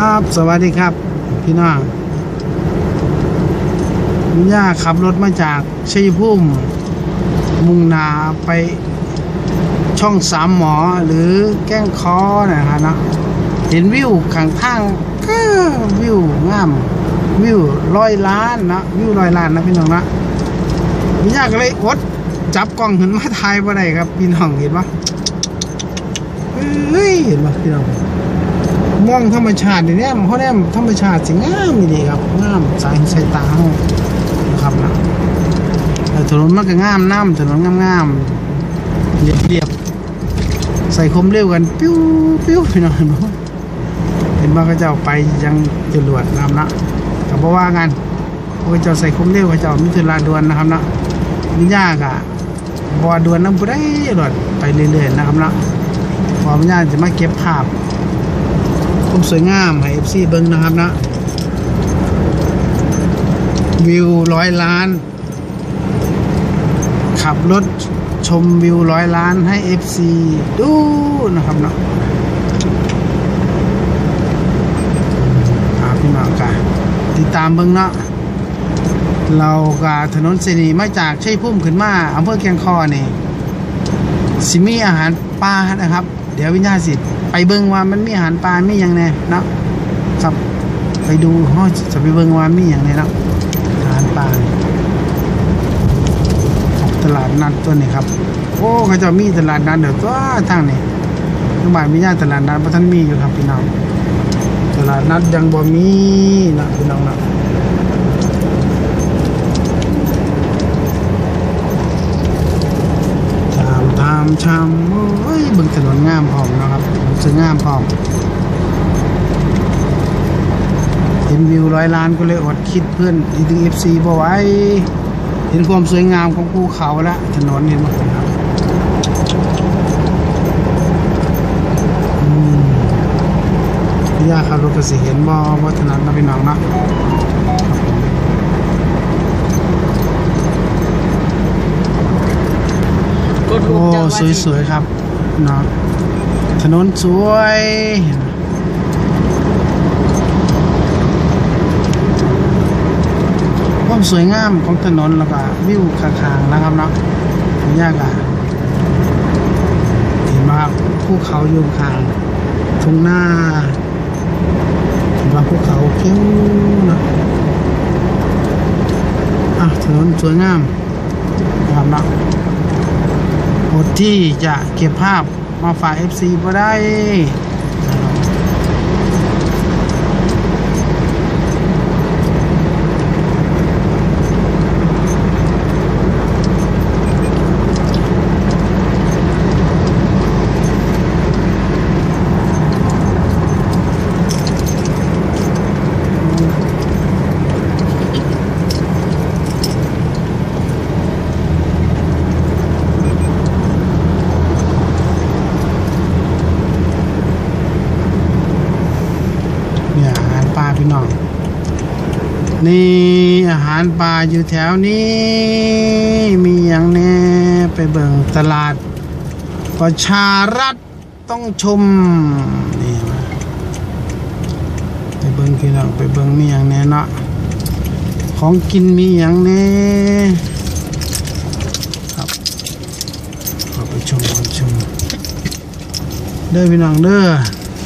ครับ สวัสดีครับ พี่น้องคุณย่าขับรถมาจากชัยภูมิมุ่งนาไปช่องสามหมอหรือแก้งคอนะครับเนาะเห็นวิวข้างทางก็วิวงาม วิวร้อยล้านนะวิวร้อยล้านนะพี่น้องนะพี่ย่าก็เลยอดจับกล้องขึ้นมาถ่ายมาได้ครับ พี่น้องเห็นปะเฮ้ยเห็นปะพี่น้อง มองธรรมชาติเนี่ยเพราเนี่ยธรรมชาติสิงามดีครับงามสายสายตาเฮานะครับนะแต่ถนนมันก็งามน้ำถนนงามๆเรียบเรียบๆใส่คมเร็วกันปิ้วปิ้วพี่น้องเห็นบ่เห็นว่าเขาเจ้าไปยังจรวดนะครับนะแต่บ่ว่ากันพวกเขาเจ้าใส่คมเร็วเขาเจ้ามีธุระด่วนนะครับนะนี่ยากอะบ่ว่าด่วนน้ำบุได้รถไปเรื่อยๆนะครับนะพอมันยากจะมาเก็บภาพ ความสวยงามให้ FC เบิ้งนะครับนะวิวร้อยล้าน ขับรถชมวิวร้อยล้านให้ FC ดูนะครับเนาะครับพี่น้องกันติดตามเบิ้งเนาะเรากับถนนเสนีมาจากชัยพุ่มขึ้นมาอำเภอเคียงคอนี่สิมีอาหารปลานะครับ เดี๋ยววิญญาณสิไปเบิ่งว่ามันมีอาหารปลามีอย่างแน่เนาะครับไปดูห้อจะไปเบิ่งว่ามีอย่างแน่เนาะอาหารปลาตลาดนัดตัวนี้ครับ โอ้เขาจะมีตลาดนัดเดี๋ยวตัวทางนี้ทุกบ้านมีญาติตลาดนัดเพราะท่านมีอยู่ครับพี่น้องตลาดนัดยังบ่มีนะพี่น้องนะชามตามชามโอ้ยเบิ่งถนนงามพร้อมนะครับสวยงามพร้อมเห็นวิวร้อยล้านก็เลยอดคิดเพื่อนอีถึงเอฟซีบ่ไว้เห็นความสวยงามของภูเขาและถนนเห็นไหมครับอืมพี่ยาขับรถก็สิเห็นบ่ว่าถนนนะพี่น้องนะโอ้ สวย ๆ ครับ เนาะถนนสวยความสวยงามของถนนแล้วก็วิวข้างๆนะครับเนาะยากอะเห็นไหมครับภูเขาอยู่ข้างทุ่งหน้าเห็นว่าภูเขาเขียวนะอะถนนสวยงามนะครับเนาะ อดที่จะเก็บภาพมาฝาก FC บ่ได้เนี่ยอาหารปลาพี่น้อง นี่อาหารปลาอยู่แถวนี้ มีอย่างแน่ไปเบิ่งตลาด ประชารัฐต้องชมนี่ไปเบิ่งพี่น้องไปเบิ่งมีอย่างแน่เนาะของกินมีอย่างแน่ครับเข้าไปชมกันชมเด้อพี่น้องเด้อ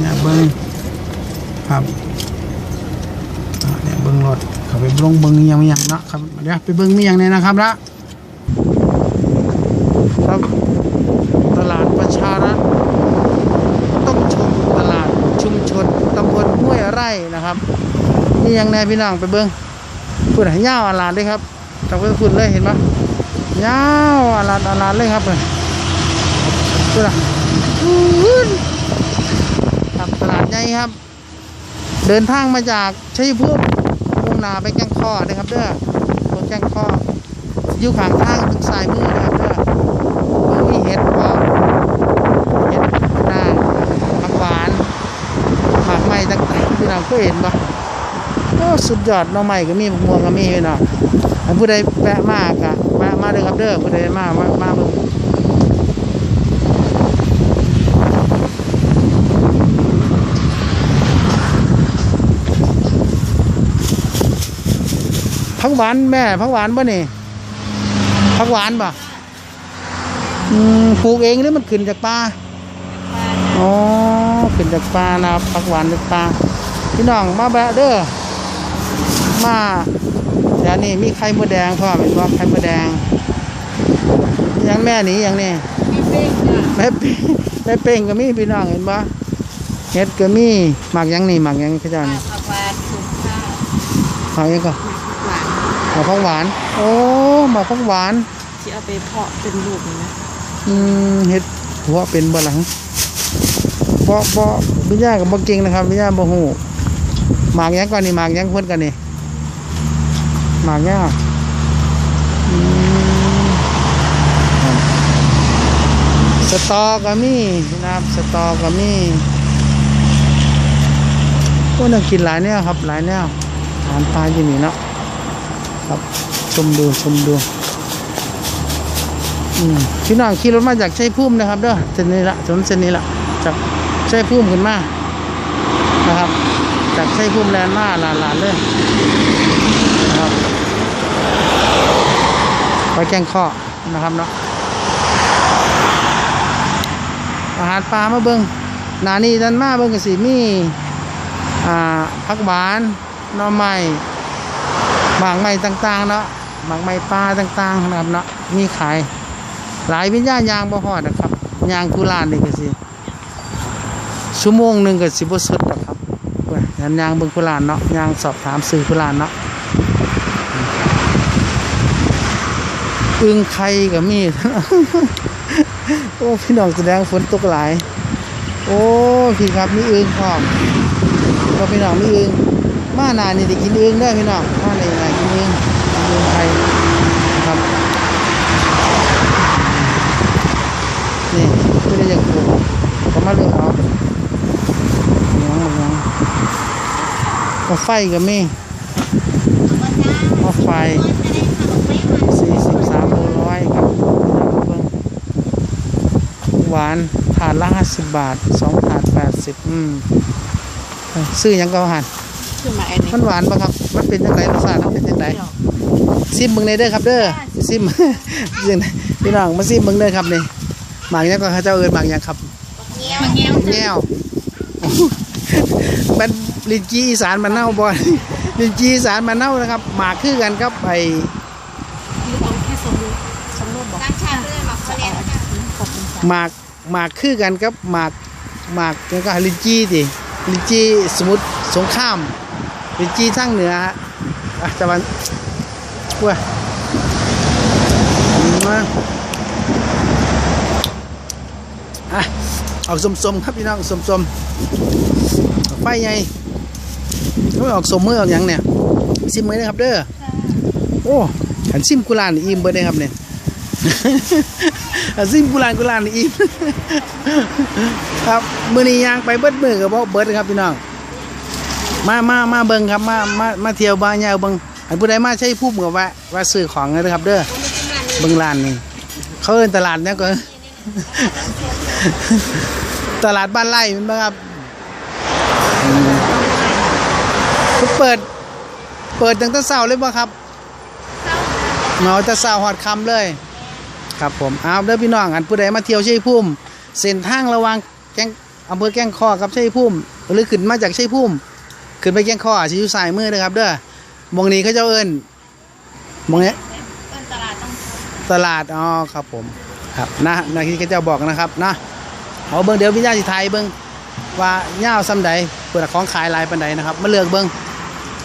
เนี่ยเบิ่งครับอ่าเนี่ยเบิ้งรถเขาไป ลงเบิ้งอิหยังอิหยังนะครับเดี๋ยวไปเบิ้งมีย่างเนี่ยนะครับนะครับตลาดประชารัฐต้องชมตลาดชุมชนตำบลห้วยไร่นะครับนี่ยังแน่พี่น้องไปเบิ้งพูดให้ยาวอาลาดเลยครับจับไปพูดเลยเห็นปะยาวอาลาดอาลาดเลยครับเลยพูดอะครับตลาดใหญ่ครับ เดินทางมาจากชัยภูมิ นาไปแก้งข้อนะครับเด้อตรงแก้งข้ออยู่ข้างทางทางซ้ายมือนะครับเด้อมีเห็ดพอเห็ดนางผักหวานผักไม้ต่างๆพี่น้องเคยเห็นปะโอ้สุดยอดหน้องใหม่ก็มีม่วงก็มีพี่น้องอันผู้ใดแวะมากอะแวะมาเลยครับเด้อผู้ใดมามามา ผักหวานแม่ผักหวานป่ะนี่ผักหวานป่ะอืมปลูกเองหรือมันขึ้นจากป่าอ๋อขึ้นจากป่านะครับผักหวานจากป่าพี่น้องมาแบะเด้อมาเดี๋ยวนี้มีไข่มดแดงพ่อเป็นว่าไข่มดแดงยังแม่หนียังนี่แม่เป้งแม่เป้งก็มีพี่น้องเห็นปะเฮ็ดก็มีหมักหยังนี่หมักหยังเขาเจ้านี่ผักหวานสุกข้าวหมักหยังก็ ผักหวานหมักของหวาน โอ้หมักของหวาน ที่เอาไปเพาะเป็นลูกนะอืมเฮ็ดหัวเป็นบ่หลังบ่บ่วิญญากับบ่เก่งนะครับวิญญาบ่ฮู้หมากหยังก่อนนี่หมากหยังเพิ่นกันนี่หมากหยังอะอืมครับสตอก็มีนะครับสตอก็มีโอ้น่ากินหลายแนวครับหลายแนวอาหารปลาอยู่นี่เนาะ ครับ ชมดูชมดูพี่น้องขี่รถมาจากชัยภูมินะครับเด้อเส้นนี้ละถนนเส้นนี้ละจากชัยภูมิขึ้นมานะครับ จากชัยภูมิแลนด์มาหลานๆเลยนะครับไปแกงข้อนะครับเนาะอาหารปลามาเบิงหนานี่ดันมาเบิงกสิมีอ่าผักหวานหน่อไม้ หมากไม้ต่างๆเนาะหมากไม้ปลาต่างๆนะครับเนาะมีขาย หลายวิญญาณยางบ่ฮอดนะครับยางกุลานนี่ก็สิชั่วโมงหนึ่งก็สิบ่สุดหรอกครับว้ยางยางเบิ่งกุลานเนาะยางสอบถามสื่อกุลานเนาะอึงไข่ก็มีดโอ้พี่น้องแสดงฝนตกหลาย โอ้พี่ครับมีอึงพร้อมก็พี่น้องมีอึงมาหนานี่ได้กินอึงได้พี่น้องมานไหนกินอึง กินอึงไข่นะครับนี่ไม่ได้อย่างกูก็มาเลือกเอายังยังก็ไฟก็มีก็ไฟสี่สิบสามโลร้อยครับเบิ่งหวานถาดละห้าสิบบาทสองถาดแปดสิบอืมเอ้ยซื้อหยังก็หันคือมาอันนี้มันหวานปะครับ มันเป็นจังไงรสชาติมันเป็นจังไง ซิมเบิ่งในเด้อครับเด้อซิมซิมพี่น้องมาซิมเบิ่งเด้อครับนี่หมากหยังก็เขาเจ้าเอินหมากหยังครับเงี้ยวเงี้ยวแง่วมันลินจีอีสานมันเน่าบ่อยลินจีอีสานมันเน่านะครับ หมากคือกันครับไอคือเอาแค่สมรูปสมรูปบอกตั้งชาติเรื่องหมักเขาเรียนขอบคุณค่ะหมากหมากคือกันครับหมากหมากแล้วก็ลินจีดิลินจีสมุทรสงครามลินจีทางเหนือฮะอะจะมัน ว้ามาอะเอาสมๆครับพี่น้องสมๆไฟไงไม่ออกสมมือออกหยังเนี่ยซิมมือนะครับเด้อโอ้ขันซิมกุลานนี่อิ่มเบิดเลยครับเนี่ยอันซิมกุลานกุลานนี่อิ่มครับมือนี้ยางไปเบิดมือกับเบิดครับพี่น้องมามามาเบิ่งครับมามามาเที่ยวบ้านยาวเบิ่ง อันผู้ใดมาใช้ผู้กับว่าว่าซื้อของนะครับ เด้อเบิ่งร้านนี่เขาเอินตลาดเนี่ยก็ตลาดบ้านไร่แมันบ่ครับเขาเปิด เปิดตั้งแต่เช้าเลยบ่ครับเนาแต่เช้าฮอดคำเลย ครับผมเอาเด้อพี่น้องอันผู้ใดมาเที่ยวชัยภูมิเส้นทางระว่างแกงอำเภอแก้งข้อกับชัยภูมิหรือขึ้นมาจากชัยภูมิขึ้นไปแก้งข้อสิอยู่ซ้ายมือนะครับ เด้อ มองนี้เขาเจ้าเอิ้นหมองนี้ต้นตลาดต้องตลาดอ๋อครับผม ครับนะนะที่เขาเจ้าบอกนะครับนะเอาเบิ้งเดี๋ยววิญญาณสิไทยเบิ้งว่าเง่าวซ้ำใดเปิดของขายลายปันใดนะครับมาเลือกเบิ้ง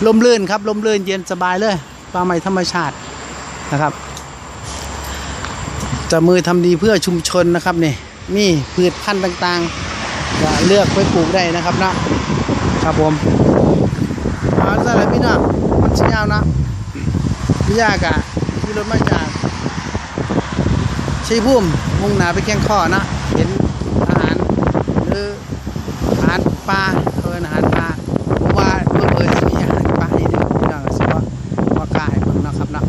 ลมลื่นครับลมลื่นเย็นสบายเลยปลาใหม่ธรรมชาตินะครับจะมือทำดีเพื่อชุมชนนะครับนี่มีพืชพันธุ์ต่างๆก็เลือกไปปลูกได้นะครับนะครับผม เอาสำหรับพี่น้องมันสิยาวนะพี่ยากะขี่รถมาจากชัยภูมิมุ่งหนาไปแข้งข้อนะเห็นอาหารหรืออาหารปลาเอออาหารปลาผมว่าเพื่อเพื่อจะมีอาหารปลาให้ด็กพี่น้องสิว่าว่ากายเบิ่งนะครับเนาะ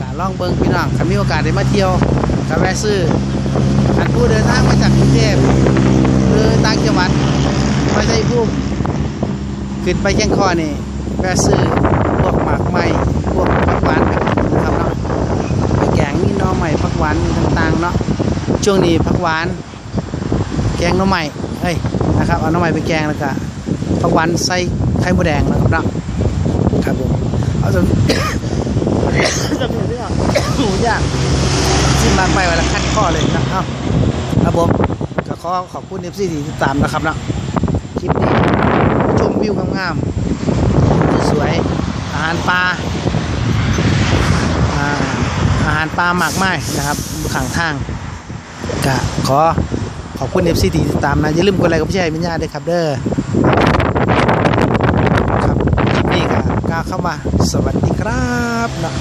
ครับลองเบิ่งพี่น้องถ้ามีโอกาสได้มาเที่ยวก็แวะซื้ออันผู้เดินทางมาจากกรุงเทพหรือต่างจังหวัดมาชัยภูมิ ขึ้นไปแข้งข้อนี่แวะซื้อพวกหมากไม้พวกผักหวานนะครับเนาะไปแกงนี่หน้อใหม่ผักหวานต่างๆเนาะช่วงนี้ผักหวาน แกงหน้อใหม่เอ้ยนะครับเอาหน้อใหม่ไปแกงแล้วก็ผักหวานใส่ไข่มดแดงนะครับเนาะครับผมเอาจะจะมีเรื่องหมูย่างที่มาไปวันละขั้นข้อเลยนะเอ้าครับผมก็ขอขอบคุณเอฟซีที่ติดตามนะครับเนาะ วิวงามๆสวยอาหารปลาอาหารปลาหมากไม้นะครับข้างทางกะขอขอบคุณเอฟซีที่ติดตามนะ อย่าลืมกดไลค์กับพี่ชายมิญญาด้วยครับเด้อครับนี่ก็กล้าเข้ามาสวัสดีครับเนาะ